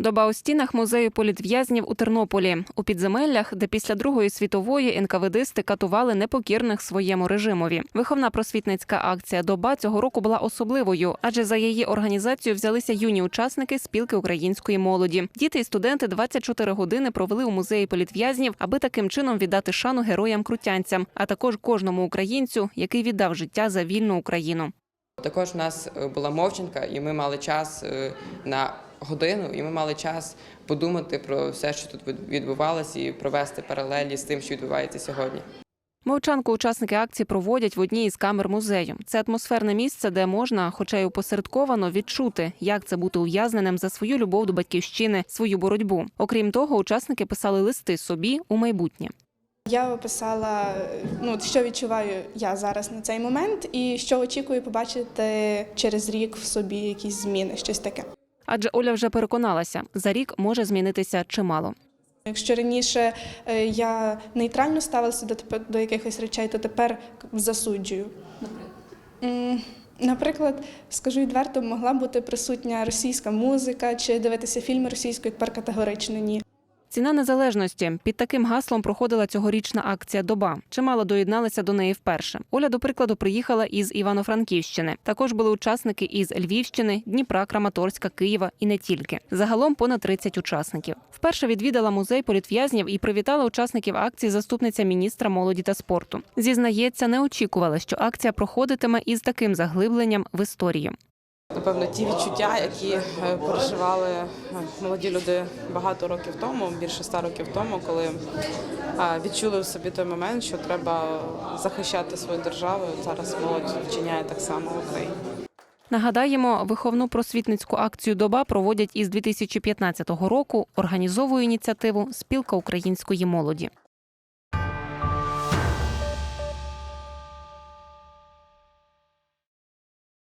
Доба у стінах музею політв'язнів у Тернополі у підземеллях, де після Другої світової НКВДисти катували непокірних своєму режимові. Виховна просвітницька акція Доба цього року була особливою, адже за її організацію взялися юні учасники спілки української молоді. Діти і студенти 24 години провели у музеї політв'язнів, аби таким чином віддати шану героям крутянцям, а також кожному українцю, який віддав життя за вільну Україну. Також у нас е, була мовчанка, і ми мали час е, на годину, і ми мали час подумати про все, що тут відбувалося, і провести паралелі з тим, що відбувається сьогодні. Мовчанку учасники акції проводять в одній із камер музею. Це атмосферне місце, де можна, хоча й опосередковано, відчути, як це бути ув'язненим за свою любов до батьківщини, свою боротьбу. Окрім того, учасники писали листи собі у майбутнє. Я описала, ну, що відчуваю я зараз на цей момент, і що очікую побачити через рік в собі якісь зміни, щось таке. Адже Оля вже переконалася, за рік може змінитися чимало. Якщо раніше е, я нейтрально ставилася до, до якихось речей, то тепер засуджую. М, Наприклад, скажу відверто, могла бути присутня російська музика чи дивитися фільми російською, тепер категорично ні. Ціна незалежності під таким гаслом проходила цьогорічна акція Доба. Чимало доєдналися до неї вперше. Оля, до прикладу, приїхала із Івано-Франківщини. Також були учасники із Львівщини, Дніпра, Краматорська, Києва і не тільки. Загалом понад 30 учасників. Вперше відвідала музей політв'язнів і привітала учасників акції заступниця міністра молоді та спорту. Зізнається, не очікувала, що акція проходитиме із таким заглибленням в історію. Напевно, ті відчуття, які е, переживали е, молоді люди багато років тому, більше ста років тому, коли е, відчули в собі той момент, що треба захищати свою державу. Зараз молодь вчиняє так само в Україні. Нагадаємо, виховну просвітницьку акцію Доба проводять із 2015 року. Організовує ініціативу Спілка української молоді.